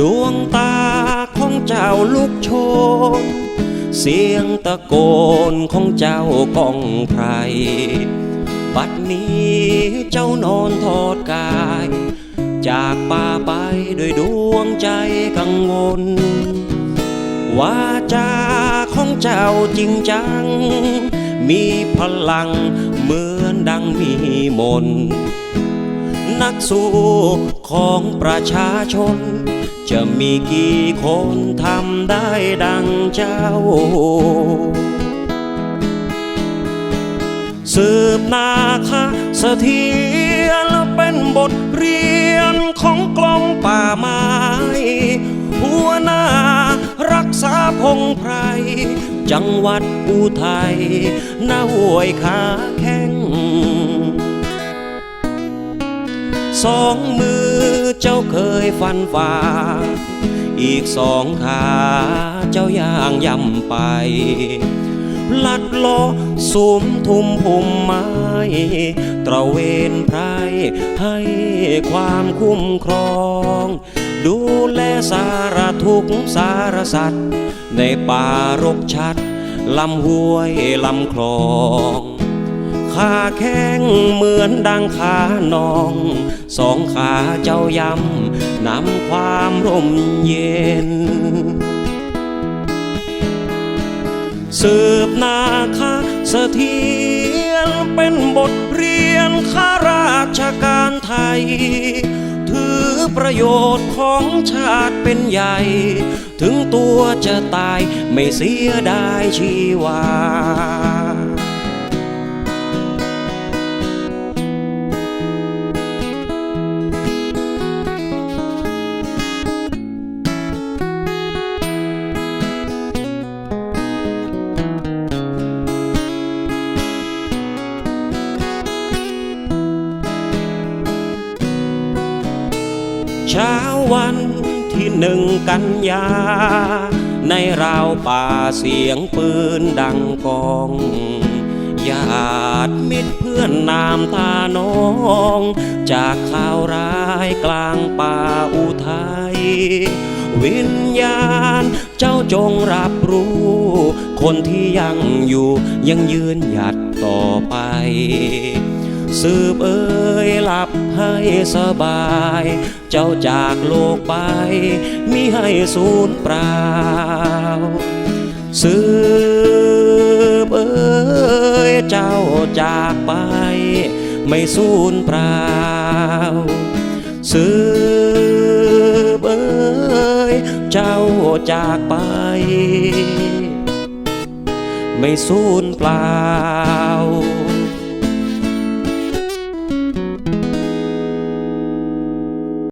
ดวงตาของเจ้าลุกโชนเสียงตะโกนของเจ้าก้องไพรบัดนี้เจ้านอนทอดกาย จากป่าไปด้วยดวงใจกังวลวาจาของเจ้าจริงจัง มีพลังเหมือนดังมีมน นักสู้ของประชาชน จะมีกี่คนทำได้ดังเจ้า สืบนาคาเสถียรเป็นบทเรียนของกลองป่าไม้ หัวหน้ารักษาพงไพร จังหวัดอุทัยนาห้วยขาแข้งสองมือ เจ้าเคยฟันฝ่า อีกสองขาเจ้าย่างย่ำไป ลัดล้อสุมทุมพุ่มไม้ ตระเวนไพรให้ความคุ้มครอง ดูแลสารทุกสารสัตว์ ในป่ารกชัดลำห้วยลำคลอง ขาแข้งเหมือนดังขานอง สองขาเจ้ายำนำความร่มเย็น สืบนาคาเสถียรเป็นบทเรียนข้าราชการไทย ถือประโยชน์ของชาติเป็นใหญ่ ถึงตัวจะตายไม่เสียดายชีวา เช้าวันที่หนึ่งกันยา ในราวป่าเสียงปืนดังกองญาติมิตรเพื่อนนามตาน้อง จากข่าวร้ายกลางป่าอุทัยวิญญาณเจ้าจงรับรู้ คนที่ยังอยู่ยังยืนหยัดต่อไป สืบเอ่ยหลับ ให้สบาย เจ้าจากโลกไป มิให้สูญเปล่าสืบเอ่ยเจ้าจากไป ไม่สูญเปล่าสืบเอ่ยเจ้าจากไป ไม่สูญเปล่า